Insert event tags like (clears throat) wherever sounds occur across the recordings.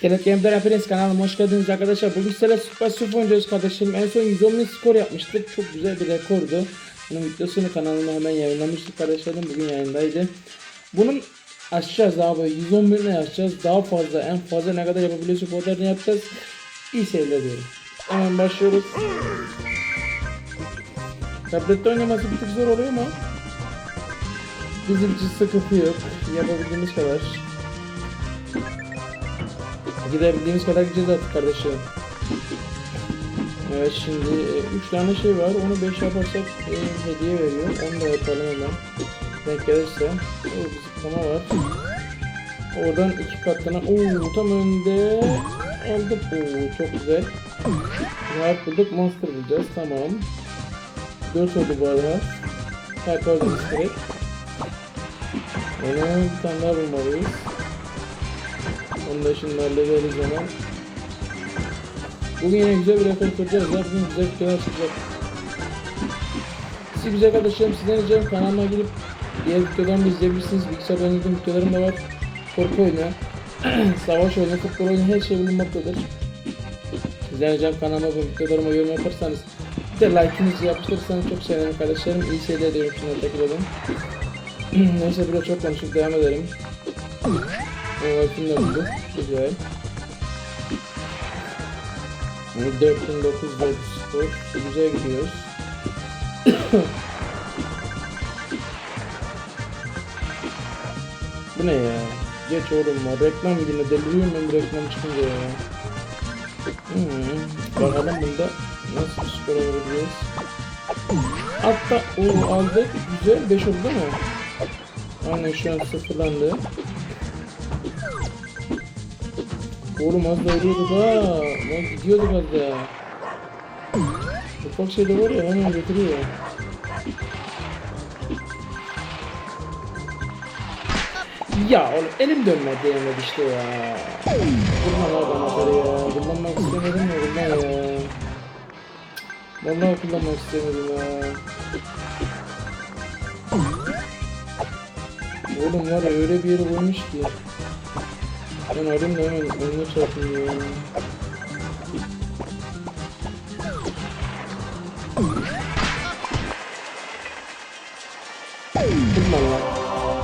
İskelet Game'den hepiniz kanalıma hoş geldiniz arkadaşlar. Bugün sizlerle Super Surf oynuyoruz kardeşlerim. En son 110 bin skor yapmıştık. Çok güzel bir rekordu. Bunun videosunu kanalıma hemen yayınlamıştık kardeşlerim. Bugün yayındaydı. Bunun açacağız abi. 110 binle açacağız. Daha fazla en fazla ne kadar yapabiliyorsak o kadarını yapacağız. İyi seyirler diyorum. Hemen başlıyoruz. Tablette oynaması bir tık zor oluyor ama bizim sıkıntı yok. Yapabildiğimiz kadar. Gidebildiğimiz kadar gideceğiz artık kardeşim. Evet şimdi 3 tane şey var. Onu 5 yaparsak e, hediye veriyor. Onu da yapalım hemen. Denk gelirse. O zıplama var. Oradan iki katına. Oo tam önde aldık. Oo çok güzel. Rahat bulduk. Monster bulacağız. Tamam. 4 oldu bu arada. Hyper direkt. Onu bir tane daha bulmalıyız. Onu da şimdi hallederiz hemen. Bugün yine güzel bir rekor kıracağız. Bugün güzel videolar çıkacak. Siz güzel kardeşlerim sizden ricam kanalıma girip diğer videolarımı izleyebilirsiniz. Bilgisayar oynadığım videolarım da var. Korku oyunu, (clears throat) savaş oyunu, futbol oyunu her şey bulunmaktadır. Sizden ricam kanalıma bu videolarıma yorum yaparsanız bir de like'ınızı yapıştırırsanız çok sevinirim kardeşlerim. İyi seyirler diyorum şunları tekrar edin. (clears throat) Neyse biraz çok konuşup devam edelim. Evet, şimdi bulduk. Güzel. Yani 4900 skor. Güzel gidiyoruz. (coughs) Bu ne ya? Geç oğlum ya. Reklam yine deliriyorum ben reklam çıkınca ya. Hmm. Bakalım bunda nasıl bir skor alabiliriz. Hatta o aldık. Güzel 5 oldu mi? Aynen şu an sıfırlandı. Oğlum az da ölüyorduk ha. Lan gidiyorduk az da. Ufak şey de var ya hemen götürüyor. Ya oğlum elim dönmedi yemedi işte ya. Vurma lan bana karı ya. Kullanmak istemedim ya kullan ya. Vallahi kullanmak istemedim ya. Oğlum var ya öyle bir yere koymuş ki. Ben önüne çarpayım ya. Kullan lan.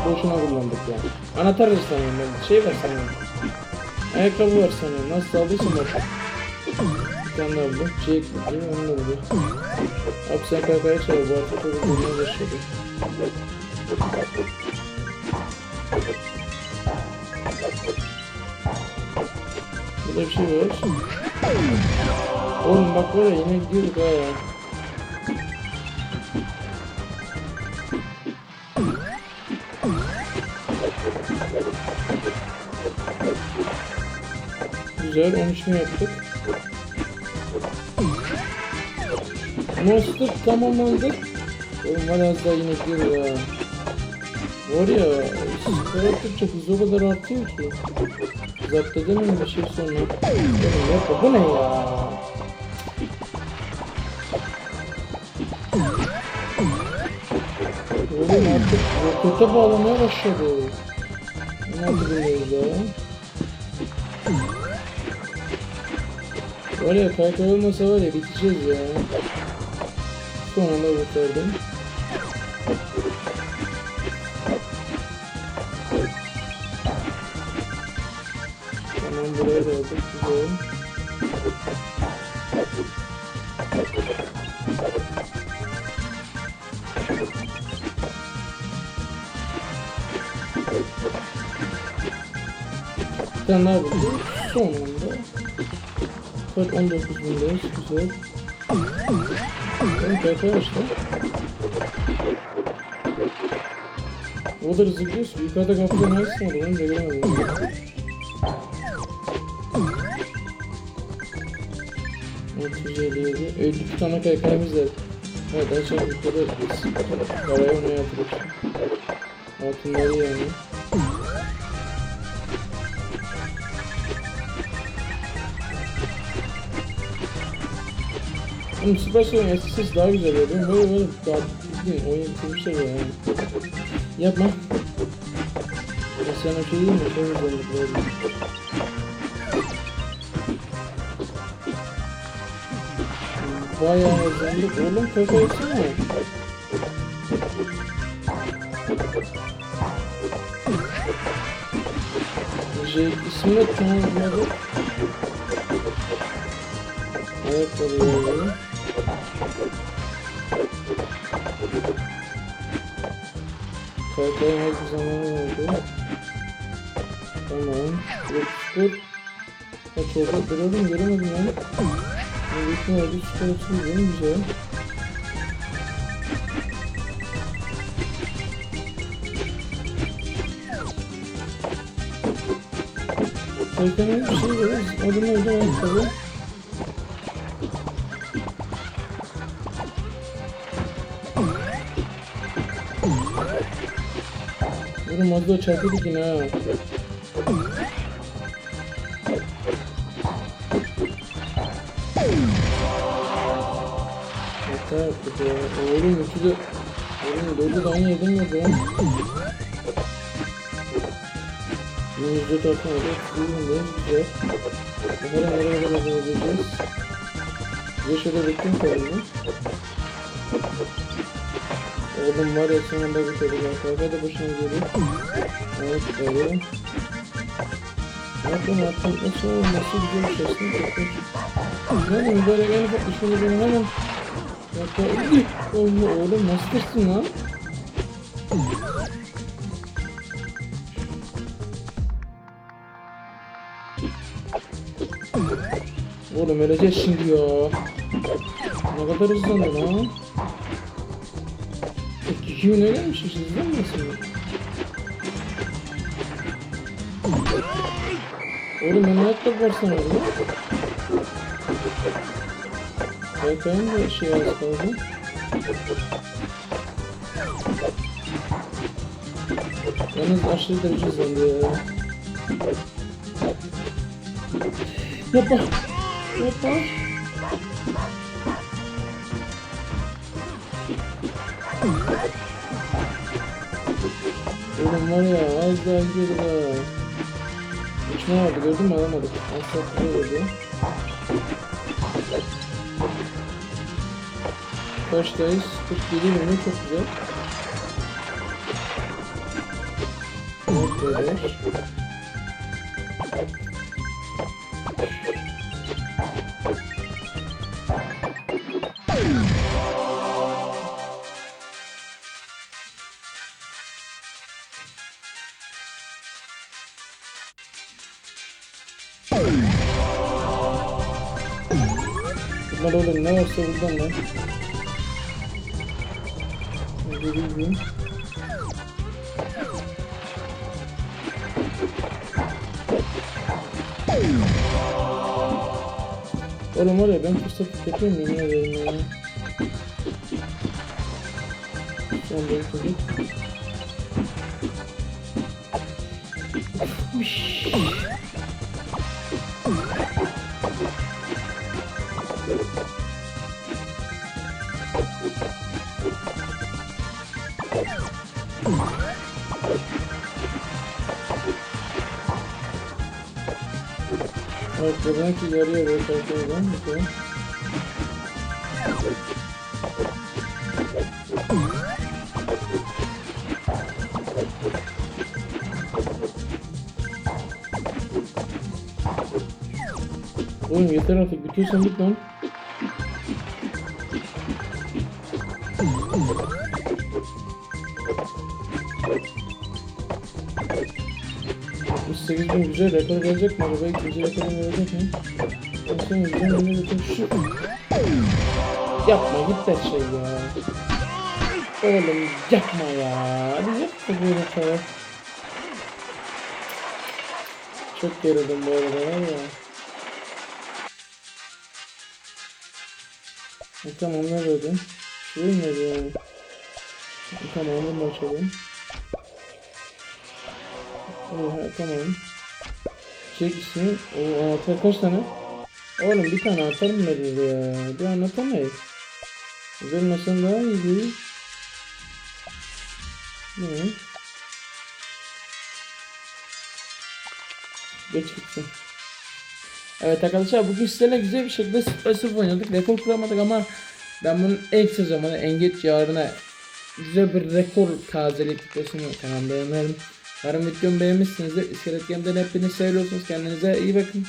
Boşuna kullandık ya. Anahtar ver sanıyorum ben. Şey ver. Ayakkabı ver. Nasıl aldıysan bak. Bir tane. Şey ekledim. Değil mi? Onu da buldum. Abi sen çağır. Bu artık çok uzun başladı. Burada bir şey var. Oğlum bak var ya yine gidiyorduk ha ya. Güzel 13 mi yaptık? Monster tamamlandı. Oğlum daha yine gidiyoruz ha. Var ya, skor çok hızlı o kadar artıyor ki. Zapt edemem bir şey sonra. Yapma bu ne ya? Oğlum artık rokete bağlamaya başladı. Ne yapıyoruz da? Var ya kaykay olmasa var ya biteceğiz ya. Son anda kurtardım. bekliyorum. Bir tane daha buldum. Sonunda. Evet 19 bundayız. Güzel. Evet arkadaşlar. O kadar hızlı gidiyorsun. Yukarıda kapıda ne yapsın adamın? Beğenemedim. 357 52 tane KK'miz var. Evet en son yukarı biz parayı ona yatırır. Altınları yani. Oğlum Supercell'in eski sesi daha güzel ya. Böyle böyle daha bildiğin oyun kurmuşlar ya yani. Yapma. Ya sana bir mi? Çok güzel. Bayağı hızlandık. Oğlum kaka etsene. Jack ismi tanımladı. Evet tabii. Kaykayın her bir zamanı oldu. Tamam. Skor. Kaç oldu? Göremedim göremedim ya. İhtimalle skor atılıyor. Güzel. Kaykayın bir şey var. Adı neydi o tabii. Oğlum az da çarpıyorduk yine ha. Ya. Oğlum de... Oğlum de aynı yerden geldi lan. Yüzde tartamadı. Buyurun güzel. Umarım nereye kadar yapabileceğiz. Size şöyle bekleyin tabii. Oğlum var ya sonunda bitirdi ben kavga da başına geliyor. Evet. Ne yapayım yaptım nasıl olması güzel bir tekrar. Güzel mi böyle şunu benim hemen. Ya oğlum, nasıl kırsın lan? Oğlum öleceğiz şimdi ya. Ne kadar hızlandı lan? İki gün öyleymiş hiç izlenmesin. Oğlum ben hayatta varsana oğlum. Kaykayın da şey az kaldı. Yalnız aşırı derece hızlandı ya. Yapma. Yapma. Oğlum var ya az daha gidiyordu ha. Uçma vardı gördün mü alamadık. Az daha gidiyordu. Kaçtayız? 47 milyon çok güzel. Böyle. Bunlar oğlum ne varsa buradan lan. Oğlum var ya ben fırsat yapıyorum yemin ederim ya. Son benim çocuk. Buradan ki yarıya böyle kalkıyorum. Bakalım. Oğlum yeter artık bitiyorsan bit lan. Bin güzel rekor gelecek mi? Araba ikinci rekoru verecek mi? Baksana güzel götür şu. Yapma git de şey ya. Oğlum yapma ya. Hadi yapma böyle taraf. Çok gerildim bu arada var ya. E, tamam ne dedim? Şurayı mı yani? E, tamam onu açalım. Oha tamam. Çek. O altı kaç tane? Oğlum bir tane atar mı veririz ya? Bir anlatamayız. Üzülmesen daha iyi değil. Ne? Geç gitti. Evet arkadaşlar bugün sizlerle güzel bir şekilde 0-0 oynadık. Rekor kuramadık ama ben bunun en kısa zamanı en geç yarına güzel bir rekor tazelik videosunu tamamlayalım. Umarım videomu beğenmişsinizdir. İskelet Game'den hepiniz seviyorsunuz. Kendinize iyi bakın.